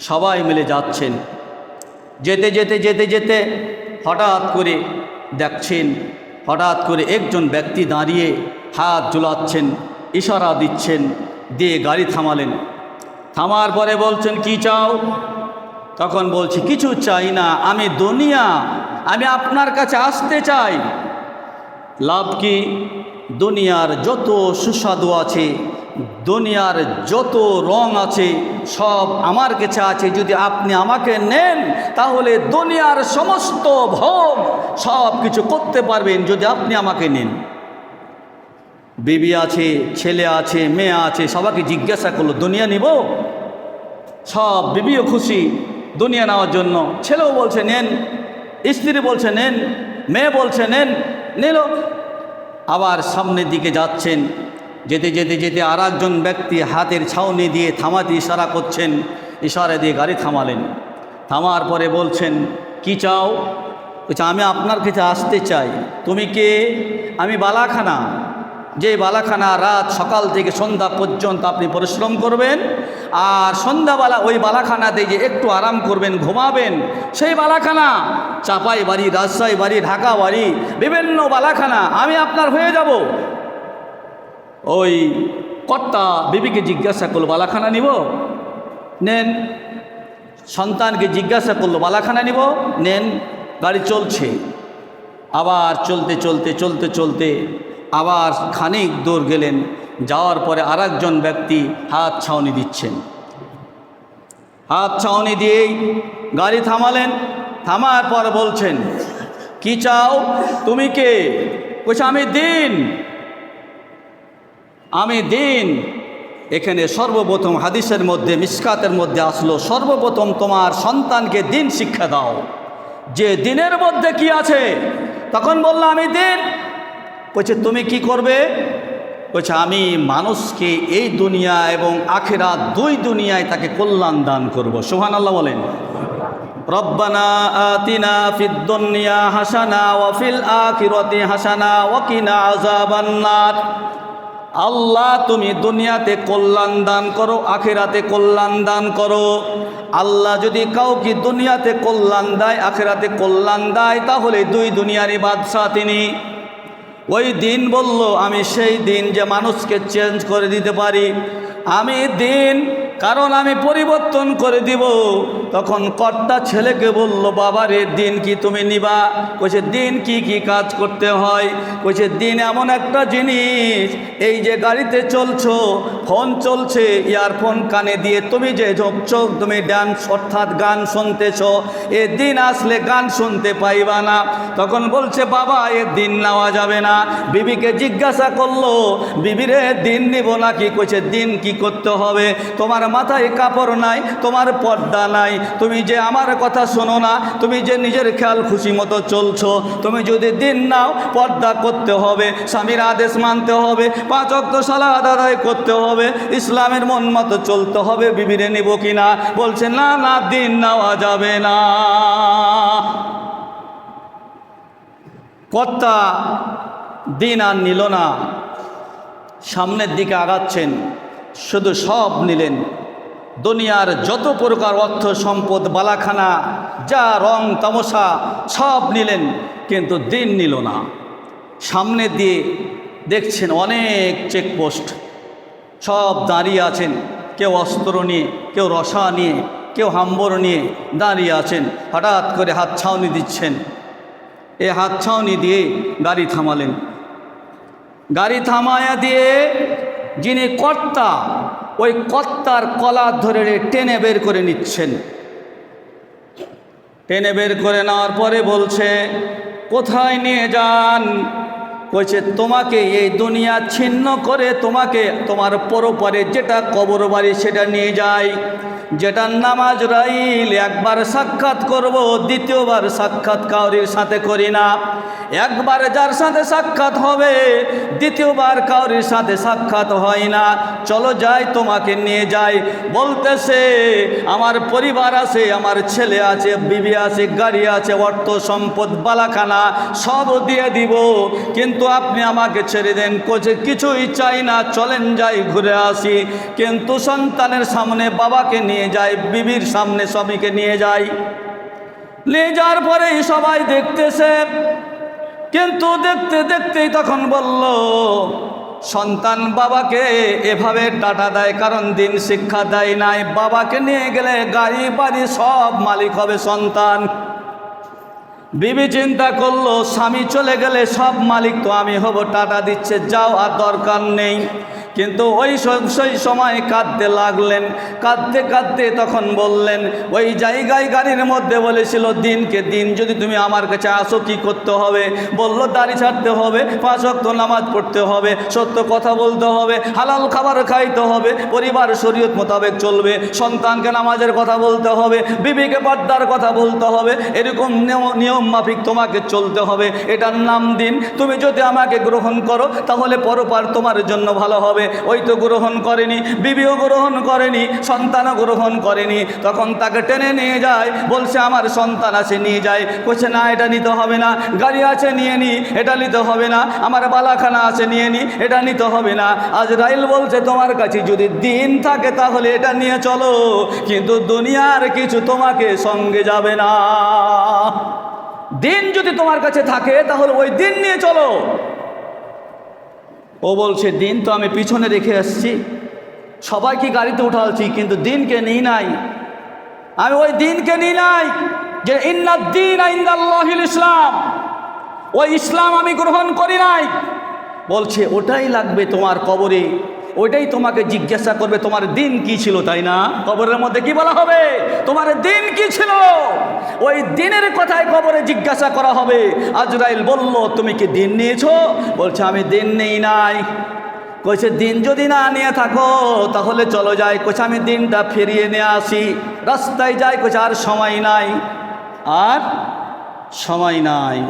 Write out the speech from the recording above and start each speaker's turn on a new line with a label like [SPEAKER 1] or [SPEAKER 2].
[SPEAKER 1] সবাই মিলে যাচ্ছেন। যেতে যেতে যেতে যেতে হঠাৎ করে দেখছেন, হঠাৎ করে একজন ব্যক্তি দাঁড়িয়ে হাত ঝুলাচ্ছেন, ইশারা দিচ্ছেন, দিয়ে গাড়ি থামালেন। থামার পরে বলছেন, কি চাও? তখন বলছি, কিছু চাই না, আমি দুনিয়া, আমি আপনার কাছে আসতে চাই। লাভ কি? দুনিয়ার যত সুস্বাদু আছে দুনিয়ার যত রং আছে, সব আমার কাছে আছে। যদি আপনি আমাকে নেন, তাহলে দুনিয়ার সমস্ত ভোগ সব কিছু করতে পারবেন যদি আপনি আমাকে নেন। বিবি আছে, ছেলে আছে, মেয়ে আছে, সবাইকে জিজ্ঞাসা করল, দুনিয়া নিব? সব বিবিও খুশি, দুনিয়া নেওয়ার জন্য। ছেলেও বলছে, নেন। স্ত্রী বলছে, নেন। মেয়ে বলছে, নেন। নিল। আবার সামনের দিকে যাচ্ছেন। যেতে যেতে যেতে আর একজন ব্যক্তি হাতের ছাউনি দিয়ে থামাতে ইশারা করছেন, ইশারা দিয়ে গাড়ি থামালেন। থামার পরে বলছেন, কি চাও? বলছে, আমি আপনার কাছে আসতে চাই। তুমি কে? আমি বালাখানা। যে বালাখানা রাত সকাল থেকে সন্ধ্যা পর্যন্ত আপনি পরিশ্রম করবেন আর সন্ধ্যাবেলা ওই বালাখানাতে যে একটু আরাম করবেন, ঘুমাবেন। সেই বালাখানা চাপাই বাড়ি রাজশাহী বাড়ি ঢাকা বাড়ি বিভিন্ন বালাখানা, আমি আপনার হয়ে যাব। ওই কর্তা বিবিকে জিজ্ঞাসা করল, বালাখানা নিব? নেন। সন্তানকে জিজ্ঞাসা করল, বালাখানা নিব? নেন, গাড়ি চলছে। আবার চলতে চলতে চলতে চলতে আবার খানিক দূর গেলেন, যাওয়ার পরে আর ব্যক্তি হাত ছাউনি দিচ্ছেন। হাত ছাউনি দিয়েই গাড়ি থামালেন, থামার পর বলছেন, কি চাও? তুমি কে? বলছে আমি দিন। আমি দিন এখানে সর্বপ্রথম হাদিসের মধ্যে, মিসকাতের মধ্যে আসলো, সর্বপ্রথম তোমার সন্তানকে দিন শিক্ষা দাও। যে দিনের মধ্যে কি আছে? তখন বলল, আমি দিন। বলছে, তুমি কি করবে? বলছে, আমি মানুষকে এই দুনিয়া এবং আখেরা দুই দুনিয়ায় তাকে কল্যাণ দান করব। সোহান আল্লাহ বলেন। রব্বানা আতিনা ফিদ দুনিয়া হাসানা ওয়াফিল আখিরতি হাসানা ওয়াকিনা আযাবান্নার। আল্লাহ, তুমি দুনিয়াতে কল্যাণ দান করো, আখেরাতে কল্যাণ দান করো। আল্লাহ যদি কাউকে দুনিয়াতে কল্যাণ দেয়, আখেরাতে কল্যাণ দেয়, তাহলে দুই দুনিয়ারই বাদশাহ তিনি। ওই দিন বলল, আমি সেই দিন যে মানুষকে চেঞ্জ করে দিতে পারি। আমি দিন কারণ আমি পরিবর্তন করে দিব। তখন কর্তা ছেলেকে বলল, বাবারে, দিন কি তুমি নিবা? কইছে, দিন কি কি কাজ করতে হয়? কইছে, দিন এমন একটা জিনিস, এই যে গাড়িতে চলছো, ফোন চলছে, ইয়ারফোন কানে দিয়ে তুমি যে ঝোঁকছো, তুমি ড্যান্স অর্থাৎ গান শুনতেছ, এ দিন আসলে গান শুনতে পাইবা না। তখন বলছে, বাবা, এ দিন নেওয়া যাবে না। বিবিকে জিজ্ঞাসা করল, বিবিরে দিন নিব নাকি? কইছে, দিন কি করতে হবে? তোমার মাথায় কাপড় নাই, তোমার পর্দা নাই। তুমি যে আমার কথা শোনো না, তুমি যে নিজের খেয়াল খুশি মতো চলছো। তুমি যদি দিন নাও, পর্দা করতে হবে, স্বামীর আদেশ মানতে হবে, পাঁচ অক্ত সালাদ আদায় করতে হবে, ইসলামের মন মতো চলতে হবে, বিবিরে নিব কিনা? বলছে না না, দিন নেওয়া যাবে না। কর্তা দিন আর নিল না, সামনের দিকে আগাচ্ছেন। শুধু সব নিলেন। দুনিয়ার যত প্রকার অর্থ সম্পদ, বালাখানা, যা রং, তামসা, সব নিলেন, কিন্তু দিন নিল না। সামনে দিয়ে দেখছেন অনেক চেকপোস্ট। সব দাঁড়িয়ে আছেন। কেউ অস্ত্র নিয়ে, কেউ রসা নিয়ে, কেউ হাম্বর নিয়ে দাঁড়িয়ে আছেন। হঠাৎ করে হাত ছাউনি দিচ্ছেন। এ হাত ছাউনি দিয়ে গাড়ি থামালেন। গাড়ি থামায়া দিয়ে যিনি কর্তা, ওই কর্তার কলার ধরে টেনে বের করে নিচ্ছেন। টেনে বের করে নেওয়ার পরে বলছে, কোথায় নিয়ে যান? কইছে, তোমাকে এই দুনিয়া ছিন্ন করে তোমাকে তোমার পরপরে যেটা কবর বাড়ি সেটা নিয়ে যাই। যেটা নামাজ রাইল, একবার সাক্ষাৎ করব, দ্বিতীয়বার সাক্ষাৎ কাউরির সাথে করি না। একবার যার সাথে সাক্ষাৎ হবে, দ্বিতীয়বার কাউরির সাথে সাক্ষাৎ হয় না। চলো যাই, তোমাকে নিয়ে যাই। বলতেছে, আমার পরিবার আছে, আমার ছেলে আছে, বিবি আছে, গাড়ি আছে, অর্থ সম্পদ, বালাখানা, সব দিয়ে দিব। কিন্তু আপনি আমাকে ছেড়ে দেন, কোচে কিছুই চাই না। চলেন যাই, ঘুরে আসি। কিন্তু সন্তানের সামনে বাবাকে নিয়ে যাই, বিবির সামনে স্বামীকে নিয়ে যাই। নিয়ে যাওয়ার পরেই সবাই দেখতেছে কিন্তু দেখতে দেখতেই তখন বলল, সন্তান বাবাকে এভাবে টাটা দেয়, কারণ দিন শিক্ষা দেয় নাই। বাবাকে নিয়ে গেলে গাড়ি, বাড়ি সব মালিক হবে সন্তান। বিবি চিন্তা করল, স্বামী চলে গেলে সব মালিক তো আমি হব, টাটা দিচ্ছে, যাও, আর দরকার নেই। কিন্তু ওই সেই সময় কাঁদতে লাগলেন। কাঁদতে কাঁদতে তখন বললেন, ওই জায়গায় গাড়ির মধ্যে বলেছিল, দিনকে দিন যদি তুমি আমার কাছে আসো, কি করতে হবে? বলল, দাড়ি ছাড়তে হবে, পাঁচ অক্ত নামাজ পড়তে হবে, সত্য কথা বলতে হবে, হালাল খাবার খাইতে হবে, পরিবার শরীয়ত মোতাবেক চলবে, সন্তানকে নামাজের কথা বলতে হবে, বিবিকে পর্দার কথা বলতে হবে, এরকম নিয়ম মাফিক তোমাকে চলতে হবে। এটার নাম দিন। তুমি যদি আমাকে গ্রহণ করো, তাহলে পরপার তোমার জন্য ভালো হবে। ওই তো গ্রহণ করেনি, বিবিও গ্রহণ করেনি, সন্তানও গ্রহণ করেনি। তখন তাকে টেনে নিয়ে যায়, বলছে, আমার সন্তান আছে, নিয়ে যায়। বলছে না, এটা নিতে হবে না। গাড়ি আছে, নিয়ে নি, এটা নিতে হবে না। আমার বালাখানা আছে, নিয়ে নি, এটা নিতে হবে না। আজ রাইল বলছে, তোমার কাছে যদি দিন থাকে, তাহলে এটা নিয়ে চলো। কিন্তু দুনিয়ার কিছু তোমাকে সঙ্গে যাবে না। দিন যদি তোমার কাছে থাকে, তাহলে ওই দিন নিয়ে চলো। ও বলছে, দিন তো আমি পিছনে রেখে আসছি। সবাইকে গাড়িতে উঠালছি, কিন্তু দিনকে নিই নাই। আমি ওই দিনকে নিই নাই যে ইন্নাদ্দিন ইসলাম। ওই ইসলাম আমি গ্রহণ করি নাই। বলছে, ওটাই লাগবে তোমার কবরে। ওইটাই তোমাকে জিজ্ঞাসা করবে, তোমার দিন কি ছিল, তাই না? কবরের মধ্যে কি বলা হবে? তোমার দিন কি ছিল? ওই দিনের কথায় কবরে জিজ্ঞাসা করা হবে। আজরাইল বলল, তুমি কি দিন নিয়েছো? বলছে, আমি দিন নেই নাই। কইছে, দিন যদি না নিয়ে থাকো, তাহলে চলো যাই। কইছে, আমি দিনটা ফিরিয়ে নিয়ে আসি। রাস্তায় যাই, কইছে, আর সময় নাই। আর সময় নাই।